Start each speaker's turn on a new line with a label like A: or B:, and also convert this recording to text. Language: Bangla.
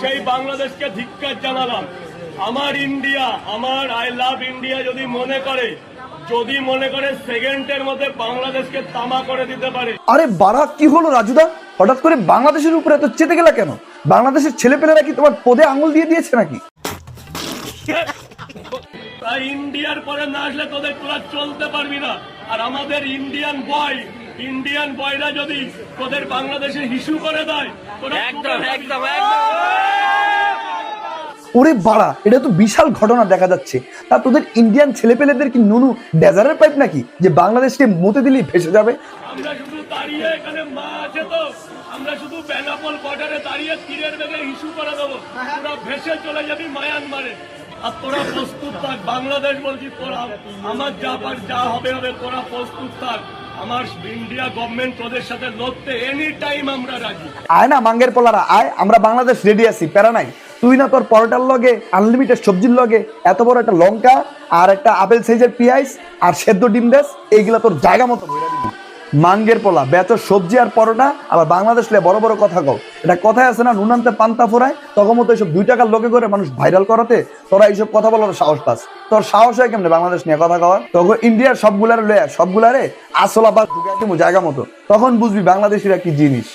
A: সেই বাংলাদেশকে ধিক্কার জানালাম। আমার ইন্ডিয়া আমার আই লাভ ইন্ডিয়া যদি মনে করে যদি মনে করে সেকেন্ডের মধ্যে বাংলাদেশকে তামা করে দিতে পারে।
B: আরে বাড়া কি হলো রাজুদা? হঠাৎ করে বাংলাদেশের উপরে এত চেতে গেলা কেন? বাংলাদেশের ছেলেপেলেরা কি তোমার পদে আঙুল দিয়ে দিয়েছে নাকি?
A: ইন্ডিয়ার পরে না আসলে তোদের তোরা চলতে পারবি না। আর আমাদের ইন্ডিয়ান বয় ইন্ডিয়ান বয়রা যদি তোদের বাংলাদেশে হিসু করে দেয় একদম একদম
B: ওরে বাড়া এটা তো বিশাল ঘটনা দেখা যাচ্ছে। তা তোদের ইন্ডিয়ান ছেলেপেলেদের কি নুনু ডেজারের পাইপ নাকি? যে বাংলাদেশকে মতে দিলেই ভেসে যাবে?
A: আমরা শুধু দাঁড়িয়ে এখানে মা আছে তো আমরা শুধু বেনাপোল বর্ডারে দাঁড়িয়ে তীরের বেগে ইস্যু করে দেবো। ভেসে চলে যাবি মায়ানমারে। আর তোরা প্রস্তুত থাক, বাংলাদেশ বলছি তোরা, আমার যা পার যা হবে হবে, তোরা প্রস্তুত থাক।
B: মাঙ্গের তুই না তোর পরোটার লগে আনলিমিটেড সবজির লগে, এত বড় একটা লঙ্কা আর একটা আপেল সাইজের আর সেদ্ধ ডিম তোর জায়গা মতো মাঙ্গের পোলা বেচর সবজি আর পরোটা, আবার বাংলাদেশ বড় বড় কথা কও। এটা কথায় আছে না, নুনান্তে পান্তা ফোরায় তখন মতো এইসব দুই টাকার লোকে করে মানুষ ভাইরাল করাতে, তোরা এইসব কথা বলার সাহস পাস। তোর সাহস হয় কেমনে বাংলাদেশ নিয়ে কথা কওয়ার? তখন ইন্ডিয়ার সবগুলারে লয়া সবগুলারে আসল আবার জায়গা মতো। তখন বুঝবি বাংলাদেশের কি জিনিস।